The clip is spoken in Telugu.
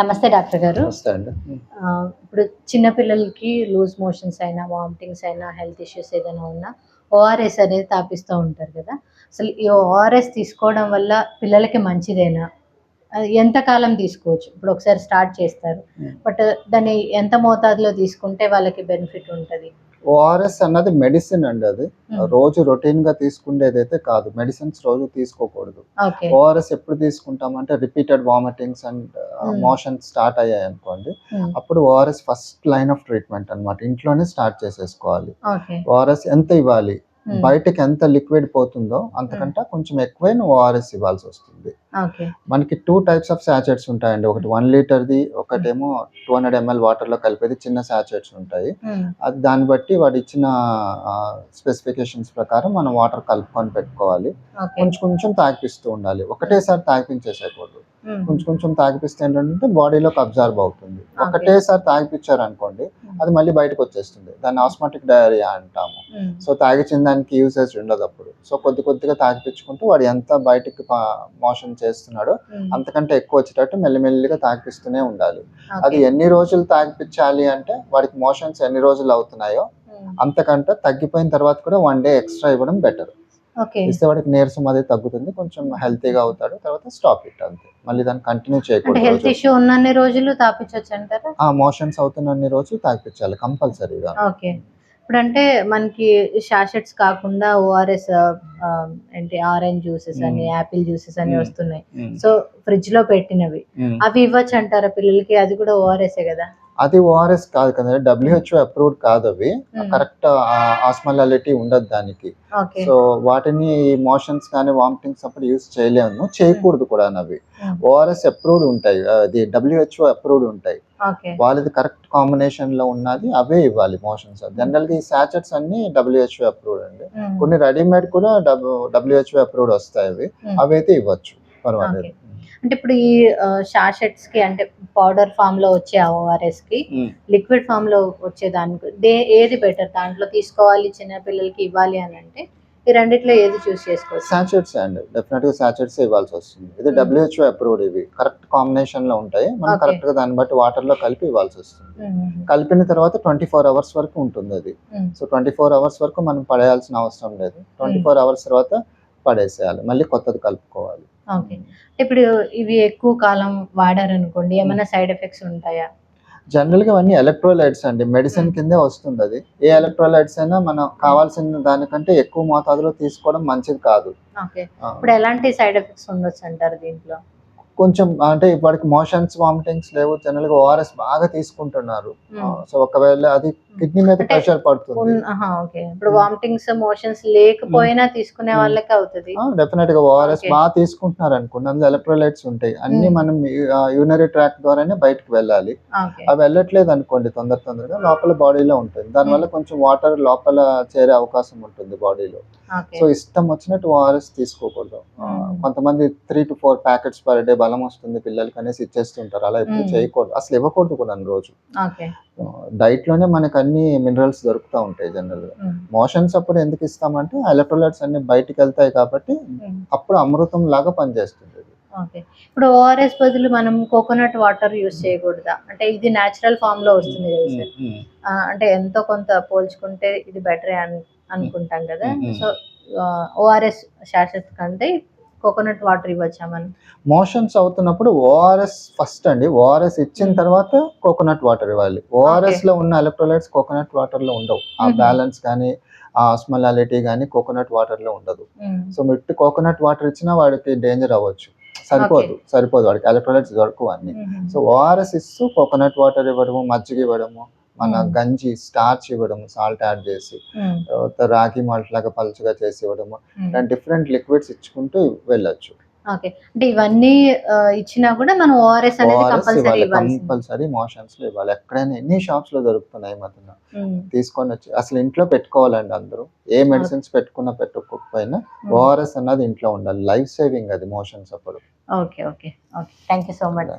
నమస్తే డాక్టర్ గారు. ఇప్పుడు చిన్నపిల్లలకి లూజ్ మోషన్స్ అయినా వామిటింగ్స్ అయినా హెల్త్ ఇష్యూస్ ఏదైనా ఉన్నా ఓఆర్ఎస్ అనేది తాపిస్తూ ఉంటారు కదా. అసలు ఈ ఓఆర్ఎస్ తీసుకోవడం వల్ల పిల్లలకి మంచిదేనా? అది ఎంత కాలం తీసుకోవచ్చు? ఇప్పుడు ఒకసారి స్టార్ట్ చేస్తారు. Hmm. బట్ దాన్ని ఎంత మోతాదులో తీసుకుంటే వాళ్ళకి బెనిఫిట్ ఉంటుంది? ఓఆర్ఎస్ అన్నది మెడిసిన్ అండి అది. Hmm. రోజు రొటీన్గా తీసుకునేదైతే కాదు. మెడిసిన్స్ రోజు తీసుకోకూడదు. ఓఆర్ఎస్ ఎప్పుడు తీసుకుంటామంటే repeated vomitings and Hmm. Motion start అయ్యాయి అనుకోండి అప్పుడు ORS first line of treatment అన్నమాట. ఇంట్లోనే స్టార్ట్ చేసేసుకోవాలి. ఓఆర్ఎస్ ఎంత ఇవ్వాలి. బయటకి ఎంత లిక్విడ్ పోతుందో అంతకంటే కొంచెం ఎక్కువే ఓఆర్ఎస్ ఇవ్వాల్సి వస్తుంది. మనకి టూ టైప్స్ ఆఫ్ సాచెట్స్ ఉంటాయండి. ఒకటి వన్ లీటర్ది ఒకటేమో టూ హండ్రెడ్ ఎంఎల్ వాటర్లో కలిపేది చిన్న సాచెట్స్ ఉంటాయి. అది దాన్ని బట్టి వాడు ఇచ్చిన స్పెసిఫికేషన్స్ ప్రకారం మనం వాటర్ కలుపుకొని పెట్టుకోవాలి. కొంచెం కొంచెం తాగిపిస్తూ ఉండాలి. ఒకటేసారి తాగిపించేసేయకూడదు. కొంచెం కొంచెం తాగిపిస్తే ఏంటంటే బాడీలోకి అబ్జర్వ్ అవుతుంది. ఒకటేసారి తాగిపించారు అనుకోండి అది మళ్ళీ బయటకు వచ్చేస్తుంది. దాన్ని ఆస్మాటిక్ డయేరియా అంటాము. సో తాగిచిన దానికి యూసేజ్ ఉండదు అప్పుడు. సో కొద్ది కొద్దిగా తాగిపించుకుంటూ వాడు ఎంత బయటికి మోషన్ చేస్తున్నాడో అంతకంటే ఎక్కువ వచ్చేటట్టు మెల్లిమెల్లిగా తాగిపిస్తూనే ఉండాలి. అది ఎన్ని రోజులు తాగిపించాలి అంటే వాడికి మోషన్స్ ఎన్ని రోజులు అవుతున్నాయో అంతకంటే తగ్గిపోయిన తర్వాత కూడా వన్ డే ఎక్స్ట్రా ఇవ్వడం బెటర్ ఇస్తే వాడికి నీరసం అది తగ్గుతుంది కొంచెం హెల్తీగా అవుతాడు తర్వాత స్టాప్ ఇట్ అంతే. మళ్ళీ దాన్ని కంటిన్యూ అంటే హెల్త్ చేయకూడదు ఇష్యూ ఉన్నన్ని రోజులు తాపించవచ్చు అంటారా? ఆ మోషన్స్ అవుతున్న అన్ని రోజులు తాగిపించాలి కంపల్సరీగా ఓకే ఇప్పుడు అంటే మనకి షాషెట్స్ కాకుండా ఓఆర్ఎస్ ఏంటి ఆరెంజ్ జ్యూసెస్ అని. యాపిల్ జ్యూసెస్ అని. వస్తున్నాయి. సో ఫ్రిడ్జ్లో పెట్టినవి అవి ఇవ్వచ్చు అంటారా పిల్లలకి? అది కూడా ఓఆర్ఎస్ కదా? అది ఓఆర్ఎస్ కాదు కదా డబ్ల్యూహెచ్ఓ అప్రూవ్డ్ కాదు అవి. కరెక్ట్ ఆస్మాలిటీ ఉండదు దానికి. సో వాటిని మోషన్స్ కానీ వామిటింగ్స్ అప్పుడు యూస్ చేయలేము. చేయకూడదు కూడా అవి. ఓఆర్ఎస్ అప్రూవ్డ్ ఉంటాయి. అది డబ్ల్యూహెచ్ఓ అప్రూవ్డ్ ఉంటాయి. వాళ్ళది కరెక్ట్ కాంబినేషన్లో ఉన్నది అవే ఇవ్వాలి మోషన్స్ జనరల్గా ఈ సాచెట్స్ అన్ని డబ్ల్యూహెచ్ఓ అప్రూవ్డ్ అండి. కొన్ని రెడీమేడ్ కూడా డబ్ల్యూహెచ్ఓ అప్రూవ్డ్ వస్తాయి అవి. అవైతే ఇవ్వచ్చు. పర్వాలేదు. అంటే ఇప్పుడు ఈ షాషెట్స్కి అంటే పౌడర్ ఫామ్లో వచ్చే ఓఆర్ఎస్కి. లిక్విడ్ ఫామ్లో వచ్చే దానికి దే ఏది బెటర్ దాంట్లో తీసుకోవాలి చిన్న పిల్లలకి ఇవ్వాలి అని అంటే ఈ రెండిట్లో ఏది చూస్ చేసుకోవచ్చు సాచెట్స్ అండి డెఫినెట్గా సాచెట్స్ ఇవ్వాల్సి వస్తుంది ఇది. డబ్ల్యూహెచ్ఓ అప్రూవ్డ్ ఇవి కరెక్ట్ కాంబినేషన్లో ఉంటాయి మనం. కరెక్ట్గా దాన్ని బట్టి వాటర్లో కలిపి ఇవ్వాల్సి వస్తుంది. కలిపిన తర్వాత ట్వంటీ ఫోర్ అవర్స్ వరకు ఉంటుంది అది. సో ట్వంటీ ఫోర్ అవర్స్ వరకు మనం పడేయాల్సిన అవసరం లేదు ట్వంటీ ఫోర్ అవర్స్ తర్వాత పడేసేయాలి. మళ్ళీ కొత్తది కలుపుకోవాలి. ఓకే. ఇప్పుడు ఇవి ఎక్కువ కాలం వాడారనుకోండి ఏమైనా సైడ్ ఎఫెక్ట్స్ ఉంటాయా? జనరల్గా అవన్నీ ఎలక్ట్రోలైట్స్ అండి. మెడిసిన్. కిందే వస్తుంది అది ఏ ఎలక్ట్రోలైట్స్ అయినా మనం కావాల్సిన దానికంటే ఎక్కువ మోతాదులో తీసుకోవడం మంచిది కాదు. ఇప్పుడు ఎలాంటి సైడ్ ఎఫెక్ట్స్ ఉండొచ్చు అంటారు దీంట్లో? కొంచెం అంటే ఇప్పటికి మోషన్స్ వామిటింగ్స్ లేవు. జనరల్గా ఓఆర్ఎస్ బాగా తీసుకుంటున్నారు. సో ఒకవేళ అది కిడ్నీ మీద ప్రెషర్ పడుతుంది. ఓకే. ఇప్పుడు. వామిటింగ్స్ మోషన్స్ లేకపోయినా తీసుకునే. వాళ్ళకి అవుతుంది. డెఫినెట్గా ఓఆర్ఎస్. బాగా తీసుకుంటున్నారు అనుకోండి. అందులో ఎలక్ట్రోలైట్స్ ఉంటాయి. అన్ని. మనం యూనరీ ట్రాక్ ద్వారానే బయటకు వెళ్ళాలి. అవి వెళ్ళట్లేదు అనుకోండి తొందర తొందరగా లోపల బాడీలో ఉంటుంది. దానివల్ల కొంచెం వాటర్ లోపల చేరే అవకాశం ఉంటుంది బాడీలో. సో ఇష్టం వచ్చినట్టు ఓఆర్ఎస్ తీసుకోకూడదు. కొంతమంది three to four packets per day బలం వస్తుంది పిల్లలకి అనేసి ఇచ్చేస్తుంటారు. అలా ఎప్పుడు. చేయకూడదు. అసలు ఇవ్వకూడదు కూడా రోజు ఓకే డైట్లోనే మనకు అన్ని మినరల్స్ దొరుకుతూ ఉంటాయి జనరల్గా మ్మ్. మోషన్స్ అప్పుడు ఎందుకు ఇస్తామంటే ఎలక్ట్రోలైట్స్ అన్ని బయటికి వెళ్తాయి కాబట్టి. అప్పుడు అమృతం లాగా పనిచేస్తుంది. ఓకే ఇప్పుడు ఓఆర్ఎస్ బదులు మనం కోకోనట్ వాటర్ యూస్ చేయకూడదా అంటే ఇది నేచురల్ ఫామ్లో వస్తుంది కదా సార్ అంటే ఎంతో కొంత పోల్చుకుంటే ఇది బెటరే అని అనుకుంటాం కదా. సో ఓఆర్ఎస్ షాషెస్ కంటే కోకోనట్ వాటర్ ఇవ్వచ్చా మనం? మోషన్స్ అవుతున్నప్పుడు ఓఆర్ఎస్ ఫస్ట్ అండి. ఓఆర్ఎస్ ఇచ్చిన. తర్వాత కోకోనట్ వాటర్ ఇవ్వాలి. ఓఆర్ఎస్లో ఉన్న ఎలక్ట్రోలైట్స్ కోకోనట్ వాటర్లో ఉండవు. ఆ. బ్యాలెన్స్ కానీ ఆ ఆస్మలాలిటీ కానీ కోకోనట్ వాటర్లో ఉండదు. సో మిట్టు కోకోనట్ వాటర్ ఇచ్చినా వాడికి డేంజర్ అవ్వచ్చు. సరిపోదు. సరిపోదు వాడికి. ఎలక్ట్రోలైట్స్ దొరకవు అన్ని. సో ఓఆర్ఎస్ ఇస్తూ కోకోనట్ వాటర్ ఇవ్వడము మజ్జిగ ఇవ్వడము మన Hmm. గంజి స్టార్చ్ ఇవ్వడము సాల్ట్ యాడ్ చేసి మ్మ్. తర్వాత రాగి మాల్ట్ లాగా పలుచగా చేసి ఇవ్వడము. డిఫరెంట్ లిక్విడ్స్ ఇచ్చుకుంటూ వెళ్ళొచ్చు. ఓకే అంటే ఇవన్నీ ఇచ్చినా కూడా మనం ఓఆర్ఎస్ అనేది కంపల్సరీ కంపల్సరీ మోషన్స్లో ఇవ్వాలి. ఎక్కడైనా ఎన్ని షాప్స్లో దొరుకుతున్నాయి మధ్యన? తీసుకొని వచ్చి అసలు ఇంట్లో పెట్టుకోవాలండి అందరూ. ఏ మెడిసిన్స్ పెట్టుకున్నా పెట్టుకోకపోయినా ఓఆర్ఎస్ అన్నది ఇంట్లో ఉండాలి. లైఫ్ సేవింగ్ అది మోషన్స్ అప్పుడు. Okay okay okay thank you so much